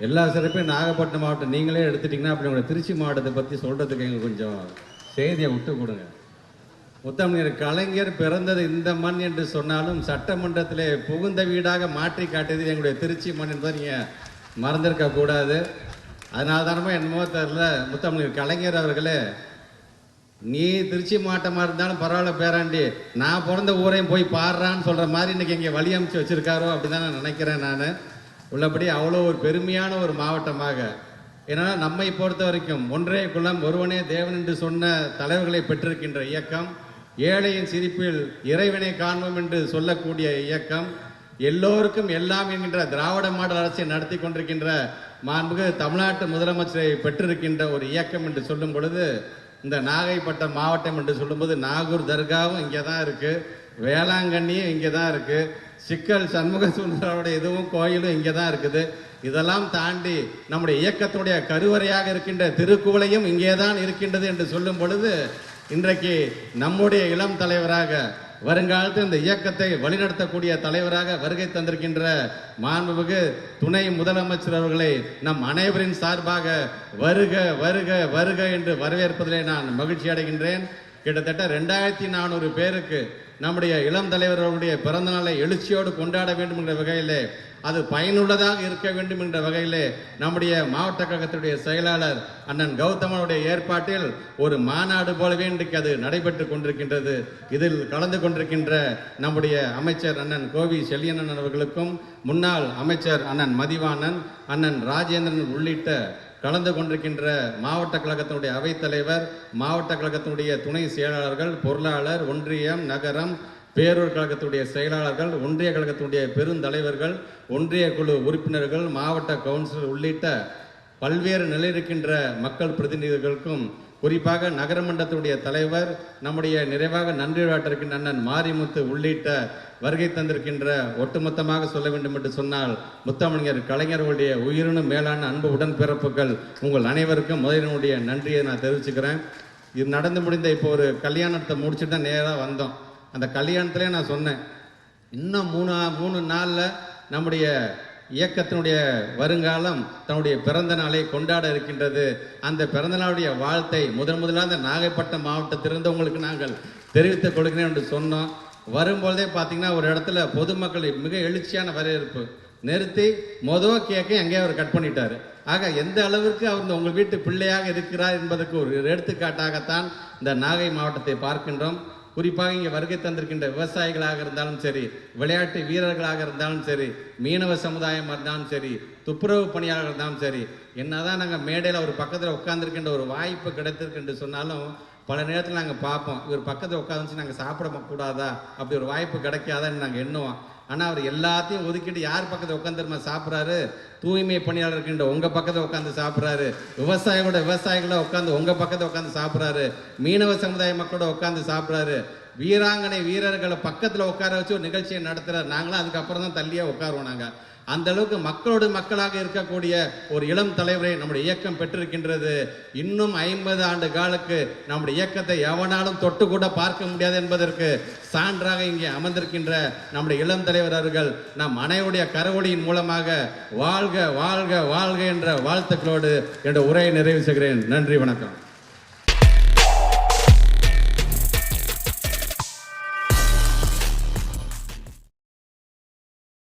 எல்லா சிறப்பையும் நாகப்பட்டினம் மாவட்டம் நீங்களே எடுத்துட்டீங்கன்னா அப்படி உங்களை திருச்சி மாவட்டத்தை பற்றி சொல்கிறதுக்கு எங்களுக்கு கொஞ்சம் செய்தியை விட்டு கொடுங்க. முத்தமிழர் கலைஞர் பிறந்தது இந்த மண் என்று சொன்னாலும் சட்டமன்றத்தில் புகுந்த வீடாக மாற்றி காட்டியது எங்களுடைய திருச்சி மண் என்பதை நீங்கள் மறந்திருக்க கூடாது. அதனால தானமோ என்னமோ தெரில முத்தமிழர் கலைஞர் அவர்களே நீ திருச்சி மாவட்டமாக இருந்தாலும் பரவாயில்ல பேராண்டி நான் பிறந்த ஊரையும் போய் பாடுறான்னு சொல்கிற மாதிரி இன்றைக்கி இங்கே வழி அமைச்சு வச்சிருக்காரோ அப்படி தான் நான் நினைக்கிறேன் நான். உள்ளபடி அவ்வளோ ஒரு பெருமையான ஒரு மாவட்டமாக. ஏன்னா நம்மை பொறுத்த வரைக்கும் ஒன்றே குலம் ஒருவனே தேவன் என்று சொன்ன தலைவர்களை பெற்றிருக்கின்ற இயக்கம் ஏழையின் சிரிப்பில் இறைவனை காண்போம் என்று சொல்லக்கூடிய இயக்கம் எல்லோருக்கும் எல்லாம் என்கின்ற திராவிட மாடல் அரசை நடத்தி கொண்டிருக்கின்ற மாண்புக்கு தமிழ்நாட்டு முதலமைச்சரை பெற்றிருக்கின்ற ஒரு இயக்கம் என்று சொல்லும் பொழுது இந்த நாகைப்பட்டம் மாவட்டம் என்று சொல்லும்போது நாகூர் தர்காவும் இங்கே தான் இருக்குது வேளாங்கண்ணியும் இங்கே தான் இருக்குது சிக்கல் சண்முக சுந்தரோடைய இதுவும் கோயிலும் இங்கே தான் இருக்குது. இதெல்லாம் தாண்டி நம்முடைய இயக்கத்துடைய கருவறையாக இருக்கின்ற திருக்குவளையும் இங்கே தான் இருக்கின்றது என்று சொல்லும் பொழுது இன்றைக்கு நம்முடைய இளம் தலைவராக வருங்காலத்தில் இந்த இயக்கத்தை வழிநடத்தக்கூடிய தலைவராக வருகை தந்திருக்கின்ற மாண்புமிகு துணை முதலமைச்சர் அவர்களை நம் அனைவரின் சார்பாக வருக வருக வருக என்று வரவேற்பதிலே நான் மகிழ்ச்சி அடைகின்றேன். கிட்டத்தட்ட ரெண்டாயிரத்தி நானூறு பேருக்கு நம்முடைய இளம் தலைவர்களுடைய அவருடைய பிறந்த நாளை எழுச்சியோடு கொண்டாட வேண்டும் என்ற வகையிலே அது பயனுள்ளதாக இருக்க வேண்டும் என்ற வகையிலே நம்முடைய மாவட்ட கழகத்துடைய செயலாளர் அண்ணன் கௌதமனுடைய ஏற்பாட்டில் ஒரு மாநாடு போலவே இன்றைக்கு அது நடைபெற்று கொண்டிருக்கின்றது. இதில் கலந்து கொண்டிருக்கின்ற நம்முடைய அமைச்சர் அண்ணன் கோவி செல்லியண்ணன் அவர்களுக்கும் முன்னாள் அமைச்சர் அண்ணன் மதிவாணன் அண்ணன் ராஜேந்திரன் உள்ளிட்ட கலந்து கொண்டிருக்கின்ற மாவட்ட கழகத்தினுடைய அவைத்தலைவர் மாவட்ட கழகத்தினுடைய துணை செயலாளர்கள் பொருளாளர் ஒன்றியம் நகரம் பேரூர் கழகத்துடைய செயலாளர்கள் ஒன்றிய கழகத்தினுடைய பெருந்தலைவர்கள் ஒன்றிய குழு உறுப்பினர்கள் மாவட்ட கவுன்சிலர் உள்ளிட்ட பல்வேறு நிலை இருக்கின்ற மக்கள் பிரதிநிதிகளுக்கும் குறிப்பாக நகரமன்றத்துடைய தலைவர் நம்முடைய நிறைவாக நன்றி இருக்கின்ற அண்ணன் மாரிமுத்து உள்ளிட்ட வருகை தந்திருக்கின்ற ஒட்டுமொத்தமாக சொல்ல வேண்டும் என்று சொன்னால் முத்தமிழர் கலைஞர்களுடைய உயிரினும் மேலான அன்பு உடன்பிறப்புகள் உங்கள் அனைவருக்கும் முதலினுடைய நன்றியை நான் தெரிவிச்சுக்கிறேன். இது நடந்து முடிந்த இப்போ ஒரு கல்யாணத்தை முடிச்சுட்டு தான் நேராக வந்தோம். அந்த கல்யாணத்திலே நான் சொன்னேன் இன்னும் மூணு மூணு நாளில் நம்முடைய இயக்கத்தினுடைய வருங்காலம் தன்னுடைய பிறந்த நாளை கொண்டாட இருக்கின்றது. அந்த பிறந்த நாளுடைய வாழ்த்தை முதன் முதலாக அந்த நாகைப்பட்டினம் மாவட்டத்திலிருந்தவங்களுக்கு நாங்கள் தெரிவித்துக் கொடுக்கிறேன் என்று சொன்னோம். வரும்பொழுதே பார்த்தீங்கன்னா ஒரு இடத்துல பொதுமக்கள் மிக எழுச்சியான வரவேற்பு நிறுத்தி மொதல் கேக்கை அங்கேயே அவர் கட் பண்ணிட்டார். ஆக எந்த அளவிற்கு அவர் இந்த உங்கள் வீட்டு பிள்ளையாக இருக்கிறார் என்பதற்கு ஒரு எடுத்துக்காட்டாகத்தான் இந்த நாகை மாவட்டத்தை பார்க்கின்றோம். குறிப்பாக இங்கே வருகை தந்திருக்கின்ற விவசாயிகளாக இருந்தாலும் சரி விளையாட்டு வீரர்களாக இருந்தாலும் சரி மீனவ சமுதாயமாக இருந்தாலும் சரி துப்புரவு பணியாளர்கள் இருந்தாலும் சரி என்னதான் நாங்கள் மேடையில் ஒரு பக்கத்தில் உட்காந்துருக்கின்ற ஒரு வாய்ப்பு கிடைத்திருக்கு என்று சொன்னாலும் பல நேரத்தில் நாங்கள் பார்ப்போம் இவர் பக்கத்தில் உட்காந்துச்சு நாங்கள் சாப்பிட கூடாதா அப்படி ஒரு வாய்ப்பு கிடைக்காதான்னு நாங்கள் எண்ணுவோம். ஆனால் அவர் எல்லாத்தையும் ஒதுக்கிட்டு யார் பக்கத்தில் உட்காந்துருமா சாப்பிட்றாரு? தூய்மை பணியாளர் இருக்கின்ற உங்கள் பக்கத்தில் உட்காந்து சாப்பிட்றாரு. விவசாயிகளோட விவசாயிகளை உட்காந்து உங்கள் பக்கத்தில் உட்காந்து சாப்பிட்றாரு. மீனவ சமுதாய மக்களோட உட்காந்து சாப்பிட்றாரு. வீராங்கனை வீரர்களை பக்கத்தில் உட்கார வச்சு ஒரு நிகழ்ச்சியை நடத்துகிறார் நாங்களும் அதுக்கப்புறம் தான் தள்ளியே உட்காருவோம் நாங்கள் அந்த அளவுக்கு மக்களோடு மக்களாக இருக்கக்கூடிய ஒரு இளம் தலைவரை நம்முடைய இயக்கம் பெற்றிருக்கின்றது. இன்னும் ஐம்பது ஆண்டு காலுக்கு நம்முடைய இயக்கத்தை எவனாலும் தொட்டு கூட பார்க்க முடியாது என்பதற்கு சான்றாக இங்கே அமர்ந்திருக்கின்ற நம்முடைய இளம் தலைவர் அவர்கள் நம் அனைவருடைய கரவொலியின் மூலமாக வாழ்க வாழ்க வாழ்க என்ற வாழ்த்துக்களோடு என்ற உரையை நிறைவு செய்கிறேன். நன்றி வணக்கம்.